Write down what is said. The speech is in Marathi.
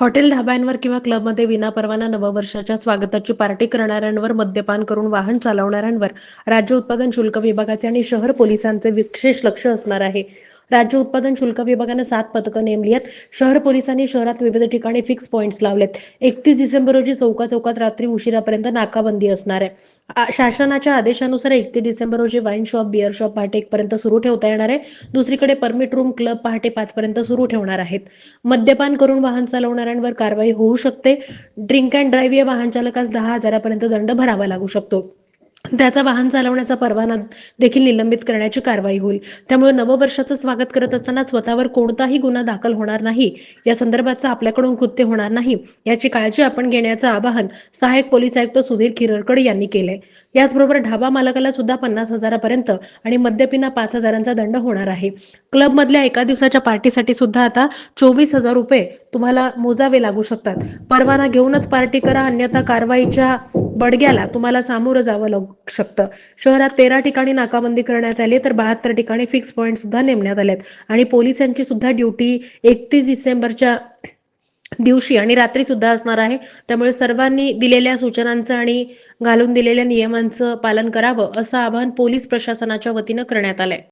हॉटेल ढाब्यांवर किंवा क्लबमध्ये विनापरवाना नववर्षाच्या स्वागताची पार्टी करणाऱ्यांवर मद्यपान करून वाहन चालवणाऱ्यांवर राज्य उत्पादन शुल्क विभागाचे आणि शहर पोलिसांचे विशेष लक्ष असणार आहे. राज्य उत्पादन शुल्क विभागानं सात पथकं नेमली आहेत. शहर पोलिसांनी शहरात विविध ठिकाणी फिक्स पॉईंट्स लावलेत. एकतीस डिसेंबर रोजी चौका चौकात रात्री उशिरापर्यंत नाकाबंदी असणार आहे. शासनाच्या आदेशानुसार एकतीस डिसेंबर रोजी वाईन शॉप बिअर शॉप पहाटे एक पर्यंत सुरू ठेवता येणार आहे. दुसरीकडे परमिट रूम क्लब पहाटे पाच पर्यंत सुरू ठेवणार आहेत. मद्यपान करून वाहन चालवणाऱ्यांवर कारवाई होऊ शकते. ड्रिंक अँड ड्राईव्ह या वाहन चालकास दहा हजारापर्यंत दंड भरावा लागू शकतो. त्याचा वाहन चालवण्याचा परवाना देखील निलंबित करण्याची कारवाई होईल. त्यामुळे नववर्षाचं स्वागत करत असताना स्वतःवर कोणताही गुन्हा दाखल होणार नाही. या संदर्भाचा आपल्याकडून कृत्य होणार नाही याची काळजी आपण घेण्याचं आवाहन सहाय्यक पोलीस आयुक्त सुधीर खिरडकर यांनी केलंय. याचबरोबर ढाबा मालकाला सुद्धा पन्नास हजारापर्यंत आणि मद्यपिना पाच हजारांचा दंड होणार आहे. क्लबमधल्या एका दिवसाच्या पार्टीसाठी सुद्धा आता चोवीस हजार रुपये तुम्हाला मोजावे लागू शकतात. परवाना घेऊनच पार्टी करा अन्यथा कारवाईच्या बडग्याला तुम्हाला सामोरं जावं लागू शकतं. शहरात तेरा ठिकाणी नाकाबंदी करण्यात आली तर बहात्तर ठिकाणी फिक्स पॉईंट सुद्धा नेमण्यात आलेत. आणि पोलिसांची सुद्धा ड्युटी एकतीस डिसेंबरच्या दिवशी आणि रात्री सुद्धा असणार आहे. त्यामुळे सर्वांनी दिलेल्या सूचनांचं आणि घालून दिलेल्या नियमांचं पालन करावं असं आवाहन पोलीस प्रशासनाच्या वतीनं करण्यात आलंय.